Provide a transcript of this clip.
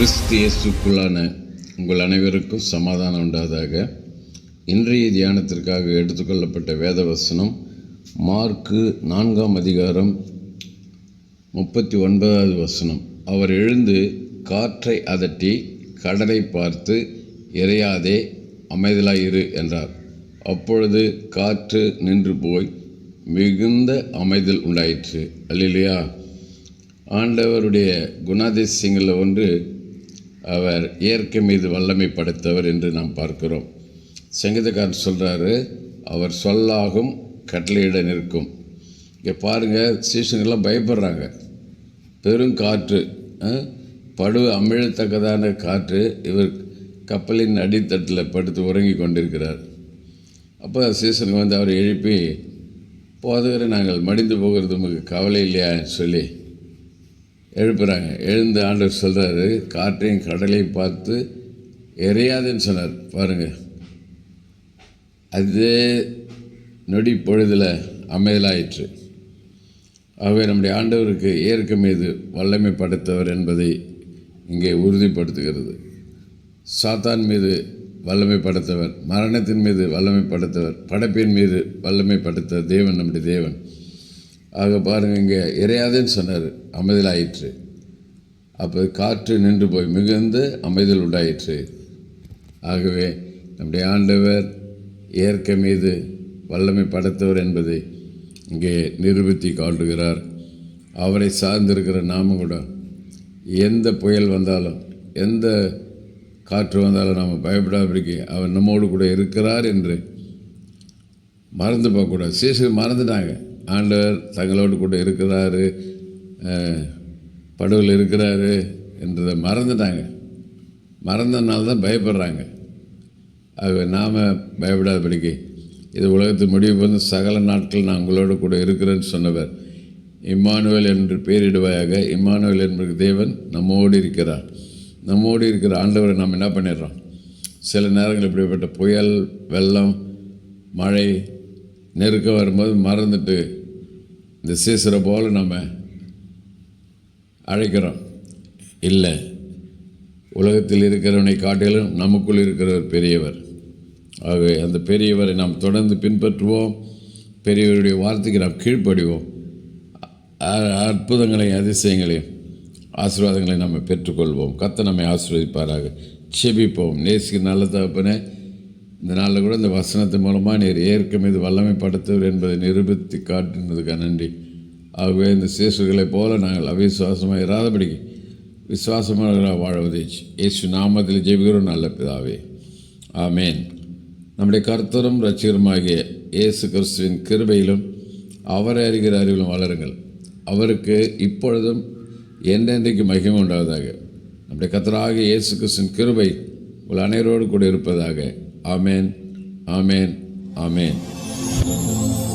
கிறிஸ்து இயேசுக்குள்ளான உங்கள் அனைவருக்கும் சமாதானம் உண்டாதாக இன்றைய தியானத்திற்காக எடுத்துக்கொள்ளப்பட்ட வேத வசனம் மார்க்கு நான்காம் அதிகாரம் முப்பத்தி ஒன்பதாவது வசனம். அவர் எழுந்து காற்றை அதட்டி கடலை பார்த்து இறையாதே அமைதலாயிரு என்றார். அப்பொழுது காற்று நின்று போய் மிகுந்த அமைதல் உண்டாயிற்று. அல்லையா ஆண்டவருடைய குணாதிசயங்களில் ஒன்று அவர் இயற்கை மீது வல்லமை படைத்தவர் என்று நாம் பார்க்கிறோம். சங்கீதக்காரர் சொல்கிறாரு அவர் சொல்லாகும் கட்டளையிட நிற்கும். இங்கே பாருங்கள் சீசனெல்லாம் பயப்படுறாங்க. பெரும் காற்று படு அமிழத்தக்கதான காற்று இவர் கப்பலின் அடித்தட்டில் படுத்து உறங்கி கொண்டிருக்கிறார். அப்போ சீசனுக்கு வந்து அவரை எழுப்பி போதகரை நாங்கள் மடிந்து போகிறது உங்களுக்கு கவலை இல்லையான்னு சொல்லி எழுப்புகிறாங்க எழுந்து ஆண்டவர் சொல்கிறாரு காற்றையும் கடலையும் பார்த்து எரியாதுன்னு சொன்னார். பாருங்கள் அதே நொடி பொழுதில் அமைதலாயிற்று. ஆகவே நம்முடைய ஆண்டவருக்கு இயற்கை மீது வல்லமை படைத்தவர் என்பதை இங்கே உறுதிப்படுத்துகிறது. சாத்தான் மீது வல்லமை படைத்தவர் மரணத்தின் மீது வல்லமை படைத்தவர் படைப்பின் மீது வல்லமை படைத்த தேவன் நம்முடைய தேவன். ஆக பாருங்க இங்கே இறையாதுன்னு சொன்னார் அமைதலாயிற்று. அப்போ காற்று நின்று போய் மிகுந்த அமைதல் உண்டாயிற்று. ஆகவே நம்முடைய ஆண்டவர் இயற்கை மீது வல்லமை படைத்தவர் என்பதை இங்கே நிரூபித்து காட்டுகிறார். அவரை சார்ந்திருக்கிற நாம கூட எந்த புயல் வந்தாலும் எந்த காற்று வந்தாலும் நாம் பயப்படாதபடிக்கு அவர் நம்மோடு கூட இருக்கிறார் என்று மறந்து போகக்கூடாது. சீசு மறந்துட்டாங்க. ஆண்டவர் தங்களோடு கூட இருக்கிறாரு படுவில் இருக்கிறாரு என்றதை மறந்துட்டாங்க. மறந்தனால தான் பயப்படுறாங்க. ஆகவே நாம் பயப்படாதபடிக்கு இது உலகத்தின் முடிவு வந்து சகல நாட்கள் நான் உங்களோட கூட இருக்கிறேன்னு சொன்னவர். இம்மானுவல் என்று பேரிடுவாயாக இம்மானுவல் என்பது தேவன் நம்மோடு இருக்கிறார். நம்மோடு இருக்கிற ஆண்டவரை நாம் என்ன பண்ணிடுறோம்? சில நேரங்கள் இப்படிப்பட்ட புயல் வெள்ளம் மழை நெருக்கம் வரும்போது மறந்துட்டு இந்த சீசரை போல் நம்ம அழைக்கிறோம். இல்லை உலகத்தில் இருக்கிறவனை காட்டிலும் நமக்குள் இருக்கிறவர் பெரியவர். ஆகவே அந்த பெரியவரை நாம் தொடர்ந்து பின்பற்றுவோம். பெரியவருடைய வார்த்தைக்கு நாம் கீழ்ப்படிவோம். அ- அற்புதங்களையும் அதிசயங்களையும் ஆசீர்வாதங்களை நம்ம பெற்றுக்கொள்வோம். கத்தை நம்மை ஆசீர்வதிப்பாராக. செபிப்போம். நேசிக்கு நல்ல தகப்பனே இந்த நாளில் கூட இந்த வசனத்தின் மூலமாக நீர் ஏற்க மீது வல்லமை படுத்தவர் என்பதை நிரூபித்து காட்டினதுக்கு நன்றி. ஆகவே இந்த சேசுகளைப் போல நாங்கள் அவிசுவாசமாக இராதபடிக்கு விசுவாசமாக வாழ்வதை இயேசு நாமத்தில் ஜெபிக்கிறோம் நல்ல பிதாவே. ஆமேன். நம்முடைய கர்த்தரும் ரட்சிகருமாகிய இயேசு கிறிஸ்துவின் கிருபையிலும் அவரை அறிகிற அறிவிலும் வளருங்கள். அவருக்கு இப்பொழுதும் என்றென்றைக்கு மகிமை உண்டாவதாக. நம்முடைய கர்த்தராக இயேசு கிறிஸ்துவின் கிருபை உங்கள் அனைவரோடு கூட இருப்பதாக Amen. Amen. Amen.